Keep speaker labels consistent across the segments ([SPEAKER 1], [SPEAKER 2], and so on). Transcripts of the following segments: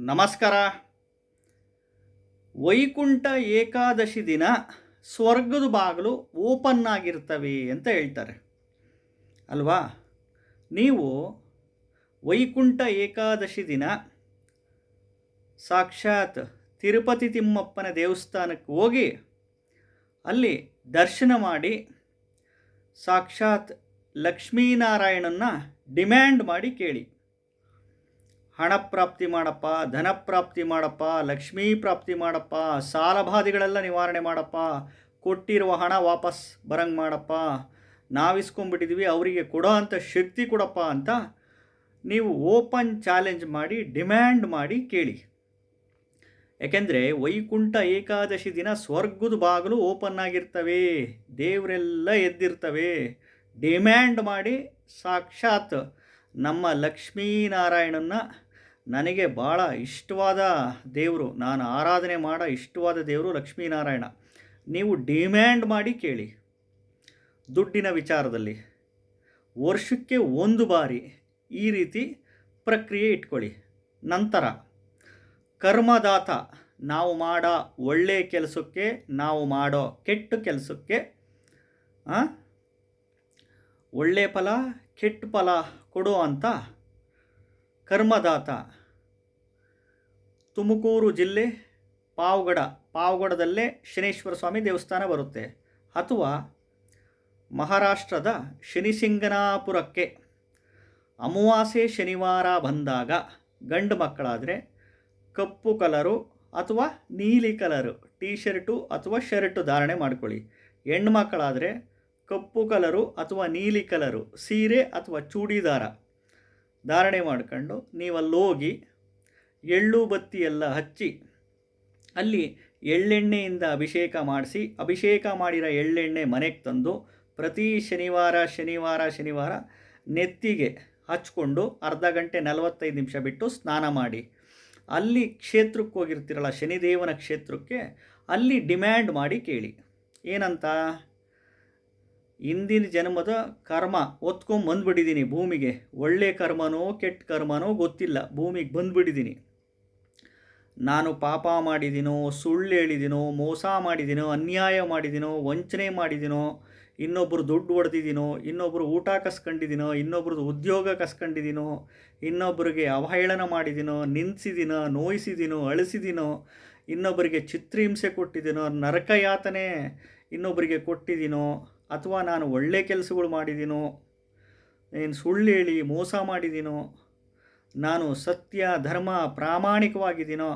[SPEAKER 1] ನಮಸ್ಕಾರ. ವೈಕುಂಠ ಏಕಾದಶಿ ದಿನ ಸ್ವರ್ಗದ ಬಾಗಿಲು ಓಪನ್ ಆಗಿರ್ತವೆ ಅಂತ ಹೇಳ್ತಾರೆ. ಅಲ್ವಾ? ನೀವು ವೈಕುಂಠ ಏಕಾದಶಿ ದಿನ ಸಾಕ್ಷಾತ್ ತಿರುಪತಿ ತಿಮ್ಮಪ್ಪನ ದೇವಸ್ಥಾನಕ್ಕೆ ಹೋಗಿ ಅಲ್ಲಿ ದರ್ಶನ ಮಾಡಿ ಸಾಕ್ಷಾತ್ ಲಕ್ಷ್ಮೀನಾರಾಯಣನ ಡಿಮ್ಯಾಂಡ್ ಮಾಡಿ ಕೇಳಿ. ಹಣ ಪ್ರಾಪ್ತಿ ಮಾಡಪ್ಪ, ಧನ ಪ್ರಾಪ್ತಿ ಮಾಡಪ್ಪ, ಲಕ್ಷ್ಮೀ ಪ್ರಾಪ್ತಿ ಮಾಡಪ್ಪ, ಸಾಲಬಾಧೆಗಳೆಲ್ಲ ನಿವಾರಣೆ ಮಾಡಪ್ಪ, ಕೊಟ್ಟಿರುವ ಹಣ ವಾಪಸ್ ಬರಂಗೆ ಮಾಡಪ್ಪ, ನಾವಿಸ್ಕೊಂಡ್ಬಿಟ್ಟಿದ್ವಿ, ಅವರಿಗೆ ಕೊಡೋ ಅಂಥ ಶಕ್ತಿ ಕೊಡಪ್ಪ ಅಂತ ನೀವು ಓಪನ್ ಚಾಲೆಂಜ್ ಮಾಡಿ, ಡಿಮ್ಯಾಂಡ್ ಮಾಡಿ ಕೇಳಿ. ಯಾಕೆಂದರೆ ವೈಕುಂಠ ಏಕಾದಶಿ ದಿನ ಸ್ವರ್ಗದ ಬಾಗಿಲು ಓಪನ್ ಆಗಿರ್ತವೆ, ದೇವರೆಲ್ಲ ಎದ್ದಿರ್ತವೆ, ಡಿಮ್ಯಾಂಡ್ ಮಾಡಿ ಸಾಕ್ಷಾತ್ ನಮ್ಮ ಲಕ್ಷ್ಮೀನಾರಾಯಣನ್ನ ನನಗೆ ಭಾಳ ಇಷ್ಟವಾದ ದೇವರು, ನಾನು ಆರಾಧನೆ ಮಾಡೋ ಇಷ್ಟವಾದ ದೇವರು ಲಕ್ಷ್ಮೀನಾರಾಯಣ. ನೀವು ಡಿಮ್ಯಾಂಡ್ ಮಾಡಿ ಕೇಳಿ. ದುಡ್ಡಿನ ವಿಚಾರದಲ್ಲಿ. ವರ್ಷಕ್ಕೆ ಒಂದು ಬಾರಿ ಈ ರೀತಿ ಪ್ರಕ್ರಿಯೆ ಇಟ್ಕೊಳ್ಳಿ. ನಂತರ, ಕರ್ಮದಾತ, ನಾವು ಮಾಡೋ ಒಳ್ಳೆಯ ಕೆಲಸಕ್ಕೆ, ನಾವು ಮಾಡೋ ಕೆಟ್ಟ ಕೆಲಸಕ್ಕೆ ಒಳ್ಳೆಯ ಫಲ, ಕೆಟ್ಟ ಫಲ ಕೊಡು ಅಂತ ಕರ್ಮದಾತ ತುಮಕೂರು ಜಿಲ್ಲೆ ಪಾವಗಡ, ಪಾವಗಡದಲ್ಲೇ ಶನೇಶ್ವರ ಸ್ವಾಮಿ ದೇವಸ್ಥಾನ ಬರುತ್ತೆ. ಅಥವಾ ಮಹಾರಾಷ್ಟ್ರದ ಶನಿಸಿಂಗನಾಪುರಕ್ಕೆ ಅಮಾವಾಸ್ಯೆ ಶನಿವಾರ ಬಂದಾಗ ಗಂಡು ಮಕ್ಕಳಾದರೆ ಕಪ್ಪು ಕಲರು ಅಥವಾ ನೀಲಿ ಕಲರು ಟೀ ಶರ್ಟು ಅಥವಾ ಶರ್ಟು ಧಾರಣೆ ಮಾಡ್ಕೊಳ್ಳಿ. ಹೆಣ್ಣು ಮಕ್ಕಳಾದರೆ ಕಪ್ಪು ಕಲರು ಅಥವಾ ನೀಲಿ ಕಲರು, ಸೀರೆ ಅಥವಾ ಚೂಡಿದಾರ ಧಾರಣೆ ಮಾಡ್ಕೊಂಡು ನೀವಲ್ಲೋಗಿ ಎಳ್ಳು ಬತ್ತಿ ಎಲ್ಲ ಹಚ್ಚಿ ಅಲ್ಲಿ ಎಳ್ಳೆಣ್ಣೆಯಿಂದ ಅಭಿಷೇಕ ಮಾಡಿಸಿ, ಅಭಿಷೇಕ ಮಾಡಿರೋ ಎಳ್ಳೆಣ್ಣೆ ಮನೆಗೆ ತಂದು ಪ್ರತಿ ಶನಿವಾರ ಶನಿವಾರ ಶನಿವಾರ ನೆತ್ತಿಗೆ ಹಚ್ಕೊಂಡು ಅರ್ಧ ಗಂಟೆ ನಲವತ್ತೈದು ನಿಮಿಷ ಬಿಟ್ಟು ಸ್ನಾನ ಮಾಡಿ. ಅಲ್ಲಿ ಕ್ಷೇತ್ರಕ್ಕೆ ಹೋಗಿರ್ತೀರಲ್ಲ, ಶನಿದೇವನ ಕ್ಷೇತ್ರಕ್ಕೆ, ಅಲ್ಲಿ ಡಿಮ್ಯಾಂಡ್ ಮಾಡಿ ಕೇಳಿ. ಏನಂತ? ಇಂದಿನ ಜನ್ಮದ ಕರ್ಮ ಬಂದ್ಬಿಟ್ಟಿದ್ದೀನಿ ಭೂಮಿಗೆ. ಒಳ್ಳೆ ಕರ್ಮನೋ ಕೆಟ್ಟ ಕರ್ಮನೋ ಗೊತ್ತಿಲ್ಲ, ಭೂಮಿಗೆ ಬಂದ್ಬಿಟ್ಟಿದ್ದೀನಿ ನಾನು ಪಾಪ ಮಾಡಿದ್ದೀನೋ ಸುಳ್ಳು ಹೇಳಿದ್ದೀನೋ ಮೋಸ ಮಾಡಿದ್ದೀನೋ ಅನ್ಯಾಯ ಮಾಡಿದ್ದೀನೋ ವಂಚನೆ ಮಾಡಿದ್ದೀನೋ ಇನ್ನೊಬ್ಬರು ದುಡ್ಡು ಹೊಡೆದಿದ್ದೀನೋ ಇನ್ನೊಬ್ಬರು ಊಟ ಕಸ್ಕೊಂಡಿದ್ದೀನೋ ಇನ್ನೊಬ್ರದ್ದು ಉದ್ಯೋಗ ಕಸ್ಕೊಂಡಿದ್ದೀನೋ ಇನ್ನೊಬ್ಬರಿಗೆ ಅವಹೇಳನ ಮಾಡಿದ್ದೀನೋ ನಿಂದಿಸಿದ್ದೀನೋ ನೋಯಿಸಿದ್ದೀನೋ ಅಳಿಸಿದ್ದೀನೋ ಇನ್ನೊಬ್ಬರಿಗೆ ಚಿತ್ರಹಿಂಸೆ ಕೊಟ್ಟಿದ್ದೀನೋ ನರಕಯಾತನೆ ಇನ್ನೊಬ್ಬರಿಗೆ ಕೊಟ್ಟಿದ್ದೀನೋ ಅಥವಾ ನಾನು ಒಳ್ಳೆ ಕೆಲಸಗಳು ಮಾಡಿದ್ದೀನೋ ಏನು ಸುಳ್ಳು ಹೇಳಿ ಮೋಸ ಮಾಡಿದ್ದೀನೋ ನಾನು ಸತ್ಯ, ಧರ್ಮ ಪ್ರಾಮಾಣಿಕವಾಗಿದ್ದೀನೋ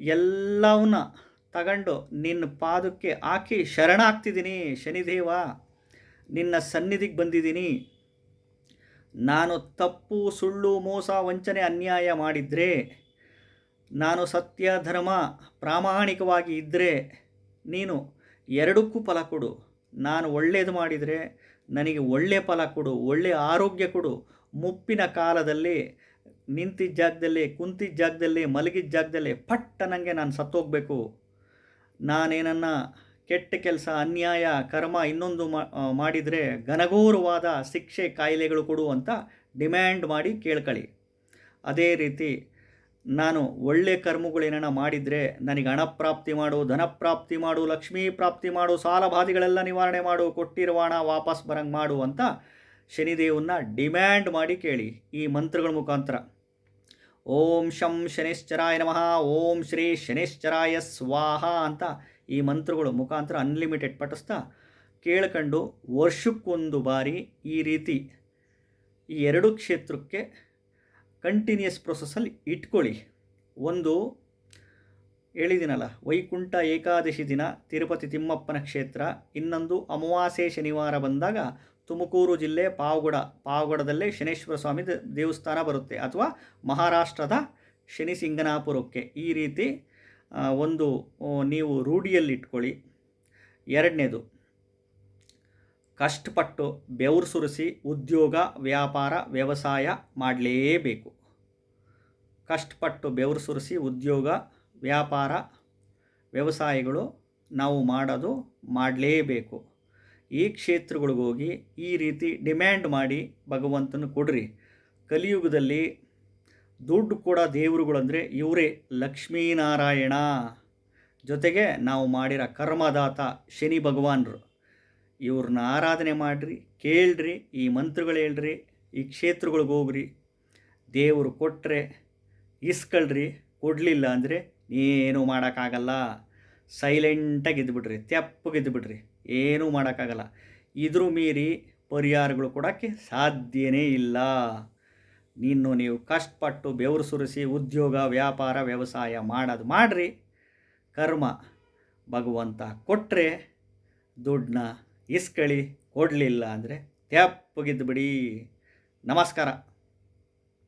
[SPEAKER 1] ಎಲ್ಲವನ್ನ ತಗೊಂಡು ನಿನ್ನ ಪಾದಕ್ಕೆ ಹಾಕಿ ಶರಣಾಗ್ತಿದ್ದೀನಿ ಶನಿದೇವ. ನಿನ್ನ ಸನ್ನಿಧಿಗೆ ಬಂದಿದ್ದೀನಿ. ನಾನು ತಪ್ಪು, ಸುಳ್ಳು, ಮೋಸ, ವಂಚನೆ, ಅನ್ಯಾಯ ಮಾಡಿದರೆ, ನಾನು ಸತ್ಯ, ಧರ್ಮ ಪ್ರಾಮಾಣಿಕವಾಗಿ ಇದ್ದರೆ ನೀನು ಎರಡಕ್ಕೂ ಫಲ ಕೊಡು. ನಾನು ಒಳ್ಳೆಯದು ಮಾಡಿದರೆ ನನಗೆ ಒಳ್ಳೆಯ ಫಲ ಕೊಡು ಒಳ್ಳೆಯ ಆರೋಗ್ಯ ಕೊಡು. ಮುಪ್ಪಿನ ಕಾಲದಲ್ಲಿ ನಿಂತಿದ್ದ ಜಾಗದಲ್ಲಿ, ಕುಂತಿದ್ದ ಜಾಗದಲ್ಲಿ ಮಲಗಿದ ಜಾಗದಲ್ಲಿ ಪಟ್ಟ ನನಗೆ ನಾನು ಸತ್ತೋಗಬೇಕು. ನಾನೇನನ್ನ ಕೆಟ್ಟ ಕೆಲಸ, ಅನ್ಯಾಯ, ಕರ್ಮ ಇನ್ನೊಂದು ಮಾಡಿದರೆ ಘನಘೋರವಾದ ಶಿಕ್ಷೆ ಕಾಯಿಲೆಗಳು ಕೊಡು ಅಂತ ಡಿಮ್ಯಾಂಡ್ ಮಾಡಿ ಕೇಳ್ಕೊಳ್ಳಿ ಅದೇ ರೀತಿ ನಾನು ಒಳ್ಳೆ ಕರ್ಮಗಳೇನ ಮಾಡಿದರೆ ನನಗೆ ಹಣ ಪ್ರಾಪ್ತಿ ಮಾಡು, ಧನ ಪ್ರಾಪ್ತಿ ಮಾಡು, ಲಕ್ಷ್ಮೀ ಪ್ರಾಪ್ತಿ ಮಾಡು, ಸಾಲ ಬಾಧೆಗಳೆಲ್ಲ ನಿವಾರಣೆ ಮಾಡು ಕೊಟ್ಟಿರುವ ಹಣ ವಾಪಸ್ ಬರಂಗೆ ಮಾಡು ಅಂತ ಶನಿದೇವನ್ನ ಡಿಮ್ಯಾಂಡ್ ಮಾಡಿ ಕೇಳಿ ಈ ಮಂತ್ರಗಳ ಮುಖಾಂತರ. ಓಂ ಶಂ ಶನಿಶ್ಚರಾಯ ನಮಃ, ಓಂ ಶ್ರೀ ಶನಿಶ್ಚರಾಯ ಸ್ವಾಹ ಅಂತ ಈ ಮಂತ್ರಗಳು ಮುಖಾಂತರ ಅನ್ಲಿಮಿಟೆಡ್ ಪಠಿಸ್ತಾ ಕೇಳ್ಕೊಂಡು ವರ್ಷಕ್ಕೊಂದು ಬಾರಿ ಈ ರೀತಿ ಈ ಎರಡು ಕ್ಷೇತ್ರಕ್ಕೆ ಕಂಟಿನ್ಯೂಸ್ ಪ್ರೊಸೆಸ್ಸಲ್ಲಿ ಇಟ್ಕೊಳ್ಳಿ. ಒಂದು, ಹೇಳಿದಿನಲ್ಲ, ವೈಕುಂಠ ಏಕಾದಶಿ ದಿನ, ತಿರುಪತಿ ತಿಮ್ಮಪ್ಪನ ಕ್ಷೇತ್ರ, ಇನ್ನೊಂದು, ಅಮಾವಾಸ್ಯೆ ಶನಿವಾರ ಬಂದಾಗ ತುಮಕೂರು ಜಿಲ್ಲೆ ಪಾವಗಡ, ಪಾವಗಡದಲ್ಲೇ ಶನೇಶ್ವರ ಸ್ವಾಮಿ ದೇವಸ್ಥಾನ ಬರುತ್ತೆ, ಅಥವಾ ಮಹಾರಾಷ್ಟ್ರದ ಶನಿ ಸಿಂಗನಾಪುರಕ್ಕೆ ಈ ರೀತಿ ಒಂದು ನೀವು ರೂಢಿಯಲ್ಲಿಟ್ಕೊಳ್ಳಿ. ಎರಡನೇದು ಕಷ್ಟಪಟ್ಟು ಬೆವರು ಸುರಿಸಿ ಉದ್ಯೋಗ, ವ್ಯಾಪಾರ, ವ್ಯವಸಾಯ ಮಾಡಲೇಬೇಕು. ಕಷ್ಟಪಟ್ಟು ಬೆವರು ಸುರಿಸಿ ಉದ್ಯೋಗ, ವ್ಯಾಪಾರ, ವ್ಯವಸಾಯಗಳು ನಾವು ಮಾಡೋದು ಮಾಡಲೇಬೇಕು. ಈ ಕ್ಷೇತ್ರಗಳಿಗೋಗಿ ಈ ರೀತಿ ಡಿಮ್ಯಾಂಡ್ ಮಾಡಿ ಭಗವಂತನ ಕೊಡ್ರಿ. ಕಲಿಯುಗದಲ್ಲಿ ದುಡ್ಡು ಕೂಡ ದೇವರುಗಳು ಅಂದರೆ ಇವರೇ ಲಕ್ಷ್ಮೀನಾರಾಯಣ. ಜೊತೆಗೆ ನಾವು ಮಾಡಿರೋ ಕರ್ಮದಾತ ಶನಿ ಭಗವಾನರು. ಇವ್ರನ್ನ ಆರಾಧನೆ ಮಾಡಿರಿ, ಕೇಳ್ರಿ, ಈ ಮಂತ್ರಗಳು ಹೇಳ್ರಿ, ಈ ಕ್ಷೇತ್ರಗಳಿಗೆ ಹೋಗ್ರಿ. ದೇವರು ಕೊಟ್ಟರೆ ಇಸ್ಕೊಳ್ರಿ, ಕೊಡಲಿಲ್ಲ ಅಂದರೆ ಏನೂ ಮಾಡೋಕ್ಕಾಗಲ್ಲ. ಸೈಲೆಂಟಾಗಿ ಇದ್ದುಬಿಡ್ರಿ ತೆಪ್ಪಗೆ ಇದ್ದುಬಿಡ್ರಿ ಏನೂ ಮಾಡೋಕ್ಕಾಗಲ್ಲ. ಇದ್ರ ಮೀರಿ ಪರಿಹಾರಗಳು ಕೊಡೋಕ್ಕೆ ಸಾಧ್ಯನೇ ಇಲ್ಲ. ನೀನು ನೀವು ಕಷ್ಟಪಟ್ಟು ಬೆವರು ಸುರಿಸಿ ಉದ್ಯೋಗ, ವ್ಯಾಪಾರ, ವ್ಯವಸಾಯ ಮಾಡೋದು ಮಾಡಿರಿ. ಕರ್ಮ ಭಗವಂತ ಕೊಟ್ಟರೆ ದುಡ್ಡನ್ನ ಇಸ್ಕಳಿ ಕೊಡಲಿಲ್ಲ ಅಂದರೆ ತ್ಯಾಪ್ಪಗಿದ್ದು ಬಿಡಿ. ನಮಸ್ಕಾರ.